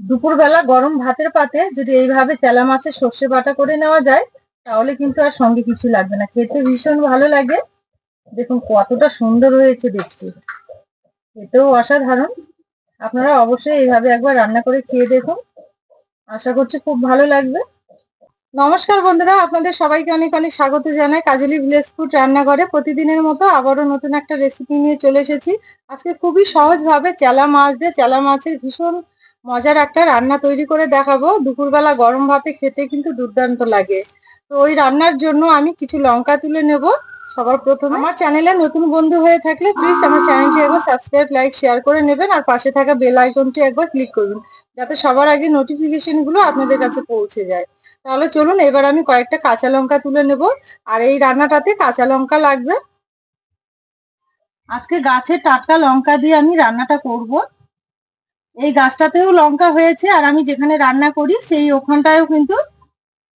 দুপুরবেলা গরম ভাতের পাতে যদি এইভাবে চেলা মাছের সর্ষে বাটা করে নেওয়া যায়, তাহলে কিন্তু আর সঙ্গে কিছু লাগবে না। খেতে ভীষণ ভালো লাগে। দেখুন, কতটা সুন্দর হয়েছে দেখতে। খেতেও অসাধারণ। আপনারা অবশ্যই এইভাবে একবার রান্না করে খেয়ে দেখুন। আশা করছি খুব ভালো লাগবে। নমস্কার বন্ধুরা, আপনাদের সবাইকে অনেক অনেক স্বাগত জানাই। কাজলি ভিলেজ ফুড রান্নাঘরে প্রতিদিনের মতো আবারও নতুন একটা রেসিপি নিয়ে চলে এসেছি। আজকে খুবই সহজভাবে চেলা মাছ দিয়ে চেলা মাছের ভীষণ মজার একটা রান্না তৈরি করে দেখাবো। দুপুরবেলা গরম ভাতে খেতে কিন্তু দুর্দান্ত লাগে। তো ওই রান্নার জন্য আমি কিছু লঙ্কা তুলে নেব। সবার প্রথমে আমার চ্যানেলে নতুন বন্ধু হয়ে থাকলে প্লিজ আমার চ্যানেলটি একবার সাবস্ক্রাইব লাইক শেয়ার করে নেবেন। আর পাশে থাকা বেল আইকনটি একবার ক্লিক করুন, যাতে সবার আগে নোটিফিকেশনগুলো আপনাদের কাছে পৌঁছে যায়। তাহলে চলুন, এবার আমি কয়েকটা কাঁচা লঙ্কা তুলে নেব। আর এই রান্নাটাতে কাঁচা লঙ্কা লাগবে। আজকে গাছের টাটকা লঙ্কা দিয়ে আমি রান্নাটা করব। এই গাছটাতেও লঙ্কা হয়েছে আর আমি যেখানে রান্না করি সেই ওখানটায়ও কিন্তু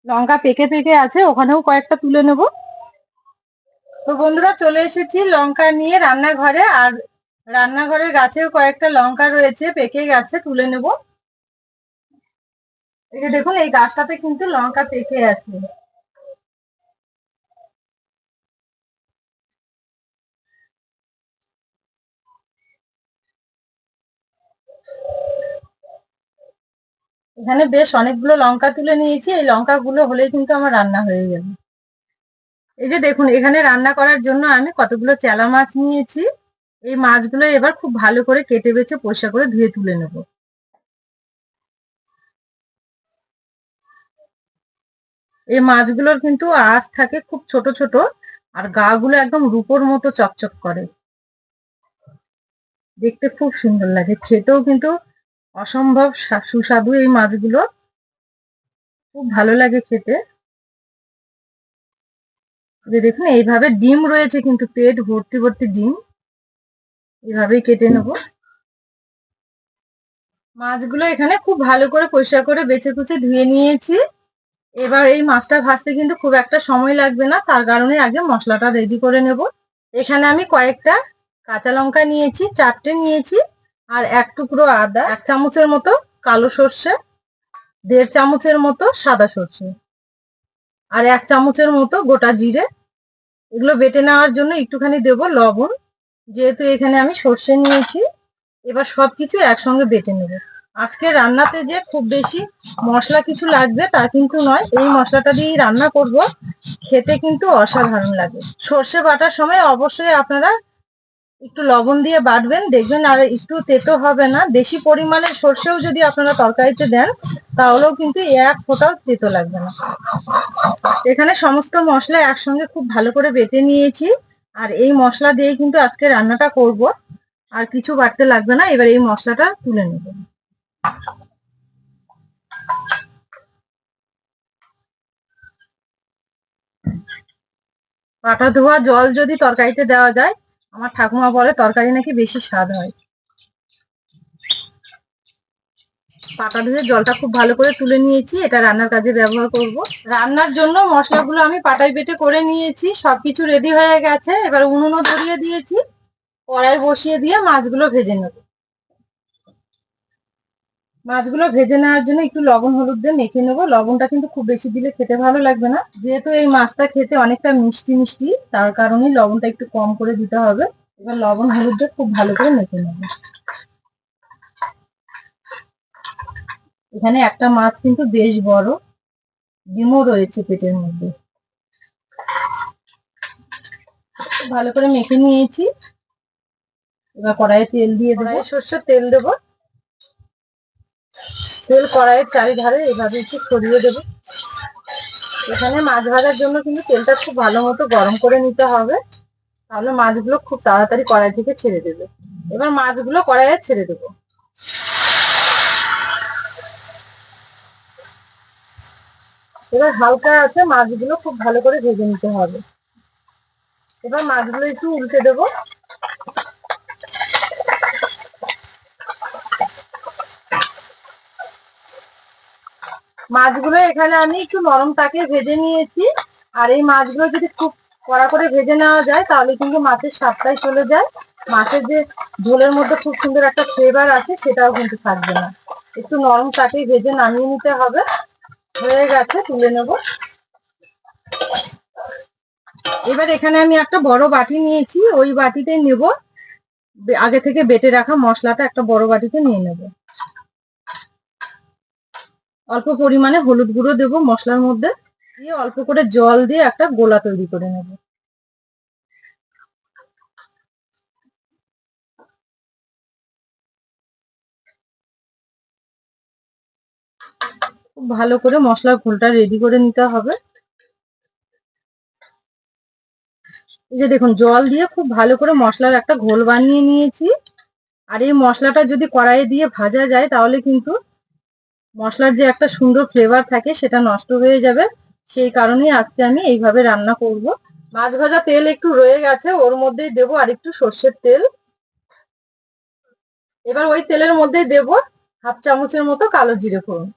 লঙ্কা পেকে পেকে আছে, ওখানেও কয়েকটা তুলে নেব। তো বন্ধুরা চলে এসেছি লঙ্কা নিয়ে রান্নাঘরে আর রান্নাঘরের গাছেও কয়েকটা লঙ্কা রয়েছে, পেকে গেছে, তুলে নেব। এই যে দেখুন, এই গাছটাতে কিন্তু লঙ্কা পেকে আছে। এখানে বেশ অনেকগুলো লঙ্কা তুলে নিয়েছি। এই লঙ্কাগুলো হলেই কিন্তু আমার রান্না হয়ে যাবে। এই যে দেখুন, এখানে রান্না করার জন্য আমি কতগুলো চেলা মাছ নিয়েছি। এই মাছগুলো এবার খুব ভালো করে কেটে বেছে পরিষ্কার করে ধুয়ে তুলে নেব। এই মাছগুলোর কিন্তু আঁশ থাকে খুব ছোট ছোট, আর গা গুলো একদম রূপোর মতো চকচক করে। দেখতে খুব সুন্দর লাগে। খেতেও কিন্তু অসম্ভব সুস্বাদু এই মাছগুলো। খুব ভালো লাগে খেতে। যে দেখুন, এইভাবে ডিম রয়েছে কিন্তু, পেট ভর্তি ভর্তি ডিম। এইভাবেই কেটে নেব। মাছগুলো এখানে খুব ভালো করে পরিষ্কার করে বেছে কুচে ধুয়ে নিয়েছি। এবার এই মাছটা ভাজতে কিন্তু খুব একটা সময় লাগবে না, তার কারণে আগে মশলাটা রেডি করে নেব। এখানে আমি কয়েকটা কাঁচা লঙ্কা নিয়েছি, চারটে নিয়েছি, আর এক টুকরো আদা, এক চামচের মতো কালো সর্ষে, দেড় চামচের মতো সাদা সর্ষে, আর এক চামচের মতো গোটা জিরে। এগুলো বেটে নেওয়ার জন্য একটুখানি দেব লবণ, যেহেতু এখানে আমি সর্ষে নিয়েছি। এবার সব কিছু একসঙ্গে বেটে নেব। আজকে রান্নাতে যে খুব বেশি মশলা কিছু লাগবে তা কিন্তু নয়, এই মশলাটা দিয়েই রান্না করব। খেতে কিন্তু অসাধারণ লাগে। সর্ষে বাটার সময় অবশ্যই আপনারা একটু লবণ দিয়ে বাটবেন, দেখবেন আর একটু তেতো হবে না। বেশি পরিমাণে সর্ষেও যদি আপনারা তরকারিতে দেন, তাহলেও কিন্তু এক ফোঁটাও তেতো লাগবে না। এখানে সমস্ত মশলা একসঙ্গে খুব ভালো করে বেটে নিয়েছি। আর এই মশলা দিয়ে কিন্তু আজকে রান্নাটা করব। আর কিছু বাড়তে লাগবে না, এবার এই মশলাটা তুলে নেব। পাটা ধোয়া জল যদি তরকারিতে দেওয়া যায় আমার ঠাকুমা বলে তরকারি নাকি বেশি স্বাদ হয়। পাতা ধুয়ে জলটা খুব ভালো করে তুলে নিয়েছি, এটা রান্নার কাজে ব্যবহার করব। রান্নার জন্য মশলাগুলো আমি পাটাই বেটে করে নিয়েছি, সবকিছু রেডি হয়ে গেছে। এবার উনুনও ধরিয়ে দিয়েছি। কড়াই বসিয়ে দিয়ে মাছগুলো ভেজে নেব। মাছগুলো ভেজে নেওয়ার জন্য একটু লবণ, হলুদ দিয়ে মেখে নেব। লবণটা কিন্তু খুব বেশি দিলে খেতে ভালো লাগবে না। যেহেতু এই মাছটা খেতে অনেকটা মিষ্টি মিষ্টি, তার কারণে লবণটা একটু কম করে দিতে হবে। এবার লবণ, হলুদ দিয়ে খুব ভালো করে মেখে নেব। এখানে একটা মাছ কিন্তু বেশ বড়, ডিমও রয়েছে পেটের মধ্যে। ভালো করে মেখে নিয়েছি। এবার কড়াইয়ে তেল দিয়ে দেবো। সর্ষের তেল দেবো। তেল কড়াইয়ের চারিধারে এভাবে একটু ছড়িয়ে দেবো। এখানে মাছ ভাজার জন্য কিন্তু তেলটা খুব ভালো মতো গরম করে নিতে হবে। তাহলে মাছগুলো খুব তাড়াতাড়ি কড়াই থেকে ছেড়ে দেবে। এবার মাছগুলো কড়াইয়ে ছেড়ে দেবো। এবার হালকা আছে, মাছগুলো খুব ভালো করে ভেজে নিতে হবে। এবার মাছগুলো একটু উল্টে দেবো। মাছগুলো এখানে আমি একটু নরম তাকে ভেজে নিয়েছি। আর এই মাছগুলো যদি খুব কড়া করে ভেজে নেওয়া যায়, তাহলে কিন্তু মাছের স্বাদটাই চলে যায়। মাছের যে ঝোলের মধ্যে খুব সুন্দর একটা ফ্লেভার আছে সেটাও কিন্তু থাকবে না। একটু নরম তাকে ভেজে নামিয়ে নিতে হবে। হয়ে গেছে, তুলে নেব। এবার এখানে আমি একটা বড় বাটি নিয়েছি। ওই বাটিতে নেব। আগে থেকে বেটে রাখা মশলাটা একটা বড় বাটিতে নিয়ে নেব। অল্প পরিমাণে হলুদ গুঁড়ো দেবো মশলার মধ্যে। দিয়ে অল্প করে জল দিয়ে একটা গোলা তৈরি করে নেব। খুব ভালো করে মশলার ঘোলটা রেডি করে নিতে হবে। এই যে দেখুন, জল দিয়ে খুব ভালো করে মশলার একটা ঘোল বানিয়ে নিয়েছি। আর এই মশলাটা যদি কড়াইয়ে দিয়ে ভাজা যায়, তাহলে কিন্তু মশলার যে একটা সুন্দর ফ্লেভার থাকে, সেটা নষ্ট হয়ে যাবে। সেই কারণেই আজকে আমি এইভাবে রান্না করব। মাছ ভাজা তেল একটু রয়ে গেছে, ওর মধ্যেই দেবো আর একটু সর্ষের তেল। এবার ওই তেলের মধ্যেই দেবো হাফ চামচের মতো কালো জিরে ফোড়ন।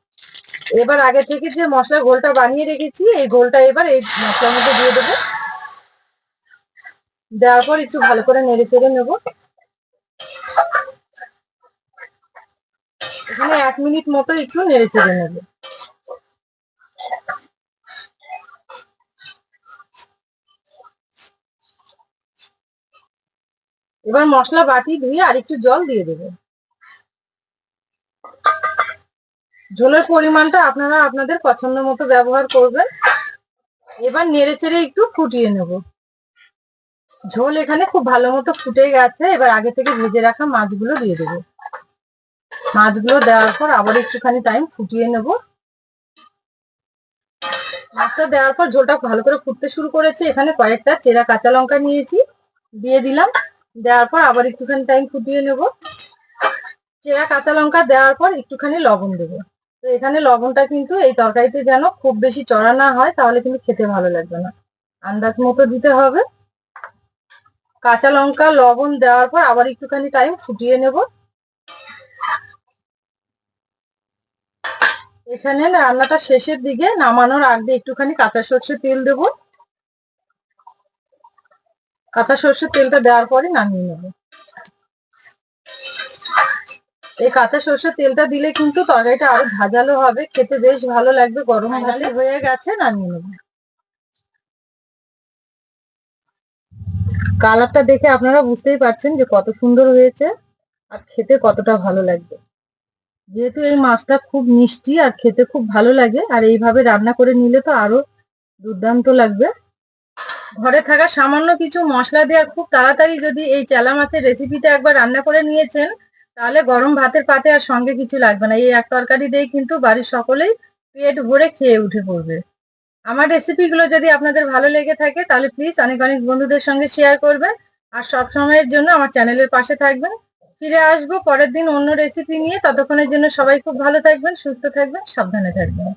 এবার আগে থেকে যে মশলা ঘোলটা বানিয়ে রেখেছি, এই ঘোলটা এবার এই মশলার মধ্যে দিয়ে দেবো। দেওয়ার পর একটু ভালো করে নেড়ে চেড়ে নেব। এখানে এক মিনিট মতো একটু নেড়ে চেড়ে নেবে। এবার মশলা বাটি ধুয়ে আর একটু জল দিয়ে দেবো। ঝোলের পরিমাণটা আপনারা আপনাদের পছন্দ মতো ব্যবহার করবেন। এবার নেড়ে চেড়ে একটু ফুটিয়ে নেব। ঝোল এখানে খুব ভালো মতো ফুটে গেছে। এবার আগে থেকে ভেজে রাখা মাছগুলো দিয়ে দেবো। মাছগুলো দেওয়ার পর আবার একটুখানি টাইম ফুটিয়ে নেব। মাছটা দেওয়ার পর ঝোলটা ভালো করে ফুটতে শুরু করেছে। এখানে কয়েকটা চেরা কাঁচা লঙ্কা নিয়েছি, দিয়ে দিলাম। দেওয়ার পর আবার একটুখানি টাইম ফুটিয়ে নেব। চেরা কাঁচা লঙ্কা দেওয়ার পর একটুখানি লবণ দেবো। তো এখানে লবণটা কিন্তু এই তরকারিতে যেন খুব বেশি চড়া না হয়, তাহলে কিন্তু খেতে ভালো লাগবে না। আন্দাজ মতো দিতে হবে। কাঁচা লঙ্কা, লবণ দেওয়ার পর আবার একটুখানি টাইম ফুটিয়ে নেব। এখানে রান্নাটা শেষের দিকে নামানোর আগে একটুখানি কাঁচা সর্ষের তেল দেব। কাঁচা সর্ষের তেলটা দেওয়ার পরে নামিয়ে নেব। এই কাঁচা সর্ষের তেলটা দিলে কিন্তু তরকারিটা আরও ঝাঁঝালো হবে খেতে বেশ ভালো লাগবে গরম ভাতে হয়ে গেছে নামিয়ে নেব। কালারটা দেখে আপনারা বুঝতেই পারছেন যে কত সুন্দর হয়েছে আর খেতে কতটা ভালো লাগবে। যেহেতু এই মাছটা খুব মিষ্টি আর খেতে খুব ভালো লাগে, আর এইভাবে রান্না করে নিলে তো আরও দুর্দান্ত লাগবে। ঘরে থাকা সামান্য কিছু মশলা দেওয়া খুব তাড়াতাড়ি যদি এই চেলা মাছের রেসিপিটা একবার রান্না করে নিয়েছেন, তাহলে গরম ভাতের পাতে আর সঙ্গে কিছু লাগবে না। এই এক তরকারি দিয়ে কিন্তু বাড়ির সকলেই পেট ভরে খেয়ে উঠে পড়বে। আমার রেসিপিগুলো যদি আপনাদের ভালো লেগে থাকে, তাহলে প্লিজ অনেক অনেক বন্ধুদের সঙ্গে শেয়ার করবেন। আর সব সময়ের জন্য আমার চ্যানেলের পাশে থাকবেন। ফিরে আসব, পরের দিন অন্য রেসিপি নিয়ে। ততক্ষণের জন্য সবাই খুব ভালো থাকবেন, সুস্থ থাকবেন, সাবধানে থাকবেন।